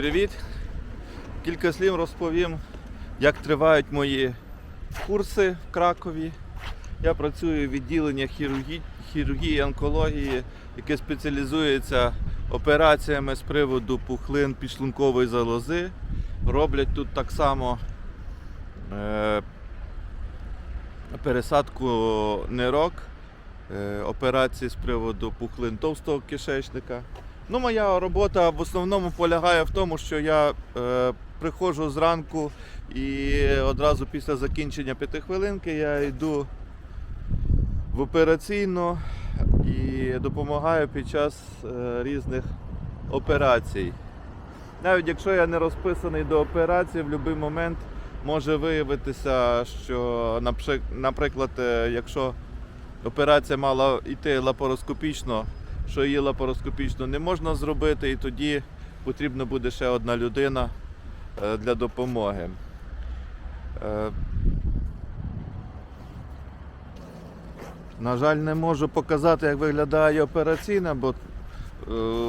привіт! Кілька слів розповім, як тривають мої курси в Кракові. Я працюю в відділенні хірургії, хірургії онкології, яке спеціалізується операціями з приводу пухлин підшлункової залози. Роблять тут так само е, пересадку нирок, е, операції з приводу пухлин товстого кишечника. Ну, моя робота в основному полягає в тому, що я е, приходжу зранку і одразу після закінчення п'ятихвилинки я йду в операційну і допомагаю під час е, різних операцій. Навіть якщо я не розписаний до операції, в будь-який момент може виявитися, що, наприклад, е, якщо операція мала йти лапароскопічно, що її лапароскопічно не можна зробити, і тоді потрібна буде ще одна людина е, для допомоги. Е, На жаль, не можу показати, як виглядає операційна, бо е,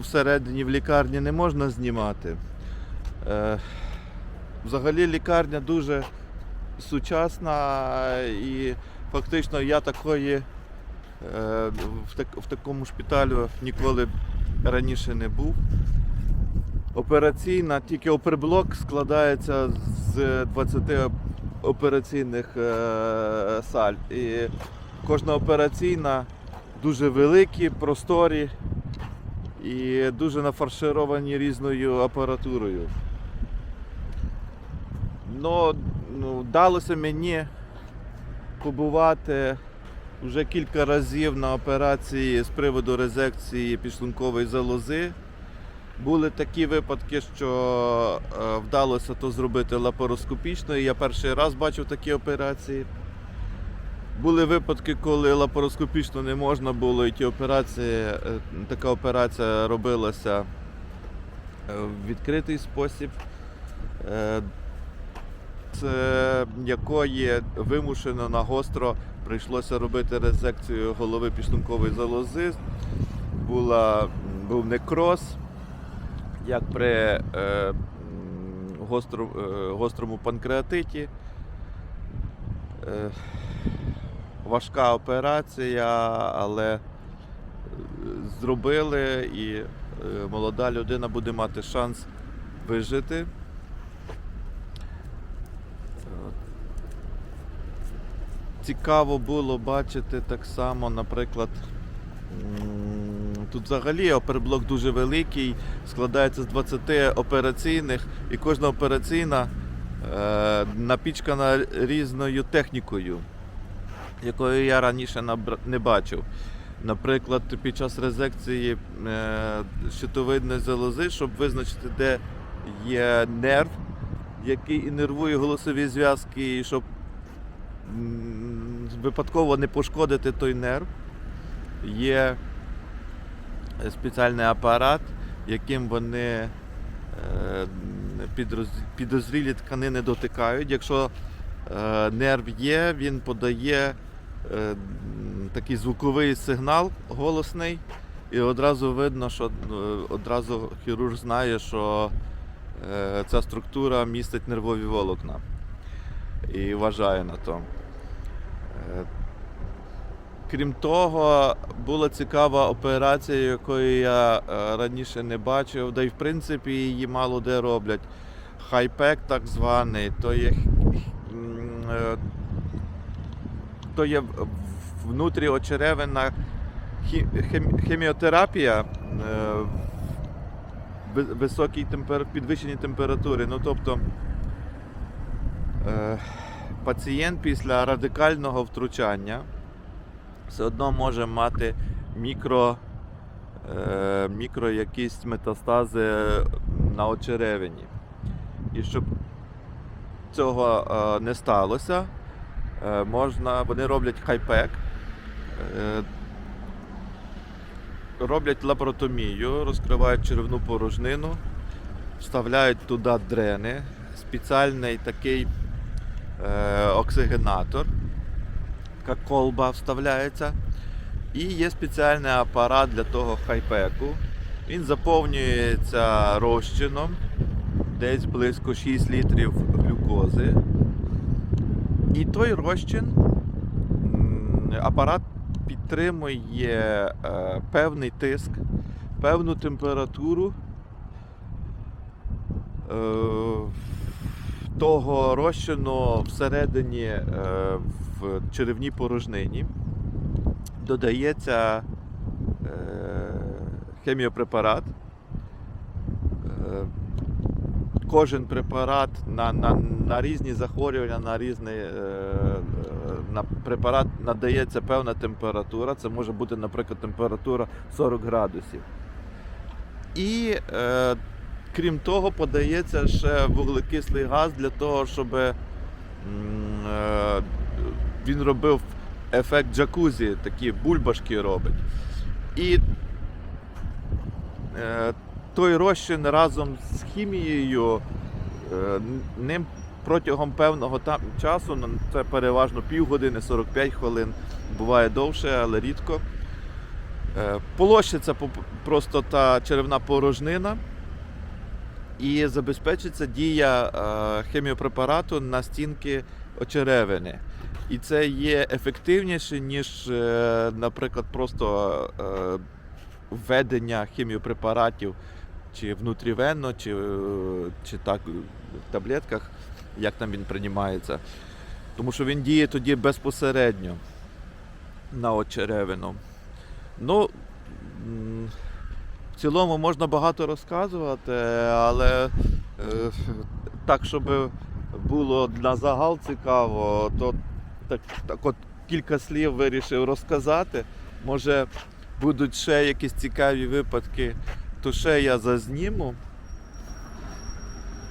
всередині в лікарні не можна знімати. Взагалі лікарня дуже сучасна і фактично я такої в, так, в такому шпиталю ніколи раніше не був. Операційна, тільки оперблок складається з 20 операційних е, саль. І кожна операційна дуже великі, просторі і дуже нафаршировані різною апаратурою. Но, ну, вдалося мені побувати вже кілька разів на операції з приводу резекції підшлункової залози. Були такі випадки, що е, вдалося то зробити лапароскопічно, і я перший раз бачив такі операції. Були випадки, коли лапароскопічно не можна було, і ті операції, е, така операція робилася е, в відкритий спосіб, з якої вимушено на гостро прийшлося робити резекцію голови підшлункової залози. Була, був некроз, як при е, гостро, е, гострому панкреатиті. Е, важка операція, але е, зробили і е, молода людина буде мати шанс вижити. Е, Цікаво було бачити так само, наприклад, тут взагалі оперблок дуже великий, складається з 20 операційних, і кожна операційна е, напічкана різною технікою, якої я раніше не бачив. Наприклад, під час резекції е, щитовидної залози, щоб визначити, де є нерв, який інервує голосові зв'язки, і щоб випадково не пошкодити той нерв, є спеціальний апарат, яким вони е, підозрілі тканини дотикають. Якщо е, нерв є, він подає е, такий звуковий сигнал голосний, і одразу видно, що одразу хірург знає, що ця структура містить нервові волокна і вважає на то. Е, Крім того, була цікава операція, якої я е, раніше не бачив, да й в принципі її мало де роблять. Хайпек так званий, то є, е, то є внутріочеревина хі- хем- хеміотерапія в високій темпер... підвищеній температурі. Ну, тобто, пацієнт після радикального втручання все одно може мати мікро, е, мікро якісь метастази на очеревині. І щоб цього е, не сталося, е, можна, вони роблять хайпек, е, роблять лапаротомію, розкривають черевну порожнину, вставляють туди дрени, спеціальний такий оксигенатор така колба вставляється. І є спеціальний апарат для того хайпеку. Він заповнюється розчином десь близько 6 літрів глюкози. І той розчин апарат підтримує е, певний тиск, певну температуру е, того розчину всередині е, в черевній порожнині. Додається е, хеміопрепарат. Е, Кожен препарат на, на, на різні захворювання, на різний е, е, на препарат надається певна температура. Це може бути, наприклад, температура 40 градусів. І е, крім того, подається ще вуглекислий газ для того, щоб е, він робив ефект джакузі, такі бульбашки робить. І е, той розчин разом з хімією е, ним протягом певного часу, ну, це переважно півгодини, 45 хвилин, буває довше, але рідко. Полощиться просто та черевна порожнина і забезпечиться дія е, хеміопрепарату на стінки очеревини. І це є ефективніше, ніж, е, наприклад, просто е, введення хіміопрепаратів чи внутрівенно, чи, чи так в таблетках, як там він приймається. Тому що він діє тоді безпосередньо на очеревину. Ну, в цілому можна багато розказувати, але е, так, щоб було на загал цікаво, то так, так от кілька слів вирішив розказати. Може будуть ще якісь цікаві випадки, то ще я зазніму.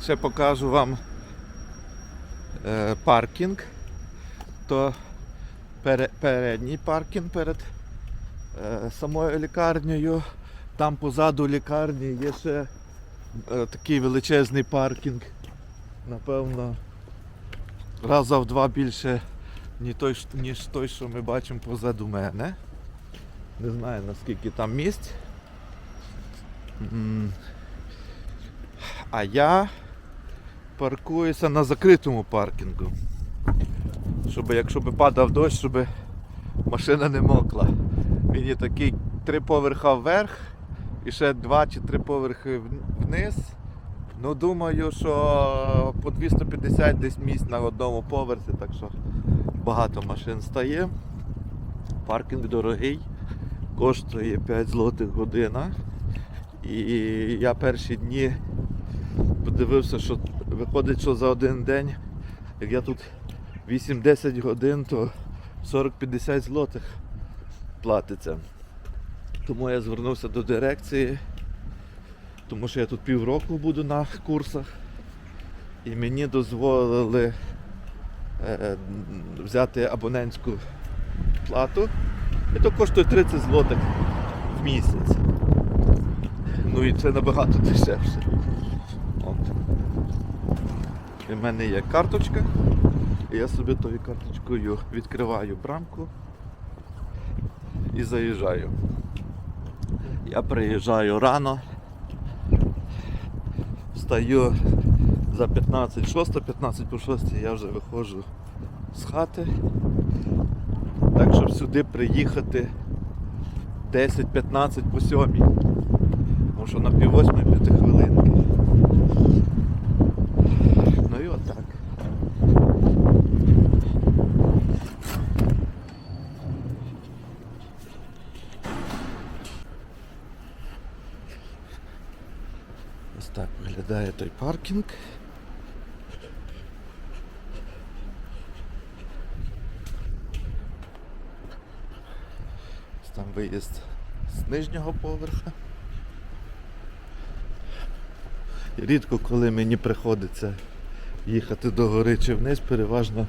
Ще покажу вам е, паркінг. То пере, передній паркінг перед е, самою лікарнею. Там позаду лікарні є ще е, такий величезний паркінг. Напевно, раза в два більше, ніж той, що ми бачимо позаду мене. Не знаю наскільки там місць. А я паркуюся на закритому паркінгу. Щоб якщо би падав дощ, щоб машина не мокла. Він є такий три поверха вверх і ще два чи три поверхи вниз. Ну думаю, що по 250 десь місць на одному поверсі, так що багато машин стає. Паркінг дорогий, коштує 5 злотих година. І я перші дні подивився, що виходить, що за один день, як я тут 8-10 годин, то 40-50 злотих платиться. Тому я звернувся до дирекції, тому що я тут півроку буду на курсах. І мені дозволили е, взяти абонентську плату. І то коштує 30 злотих в місяць. Ну і це набагато дешевше. От. І в мене є карточка. І я собі тою карточкою відкриваю брамку і заїжджаю. Я приїжджаю рано, встаю за 15, 6, 15 по 6 я вже виходжу з хати. Так щоб сюди приїхати 10-15 по 7. Тому що на пів восьмої 5 хвилинки. Ось так виглядає той паркінг. Ось Там виїзд з нижнього поверха. Рідко коли мені приходиться їхати до гори чи вниз, переважно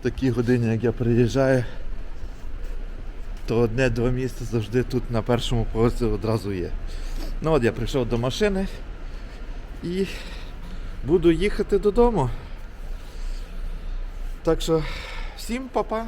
в такі години, як я приїжджаю, то одне-два місця завжди тут на першому поверсі одразу є. Ну от я прийшов до машини і буду їхати додому. Так що всім па-па.